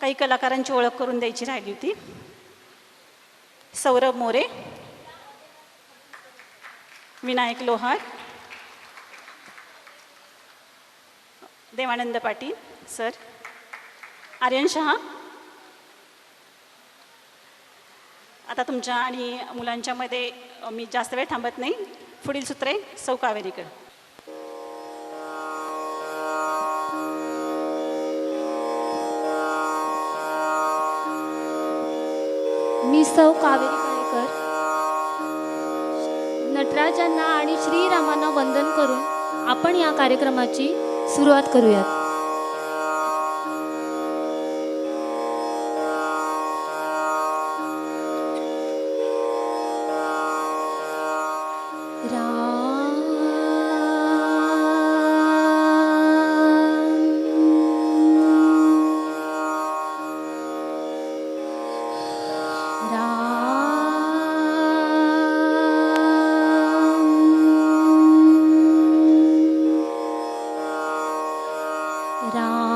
काही कलाकारांची ओळख करून द्यायची राहिली होती. सौरभ मोरे विनायक लोहार देवानंद पाटील सर आर्यन शहा. आता तुमच्या आणि मुलांच्यामध्ये मी जास्त वेळ थांबत नाही. पुढील सूत्रे सौ कावेरीकर. सौ कावेरी नायकर. नटराजांना आणि श्रीरामांना वंदन करून आपण या कार्यक्रमाची सुरुवात करूयात. Ram.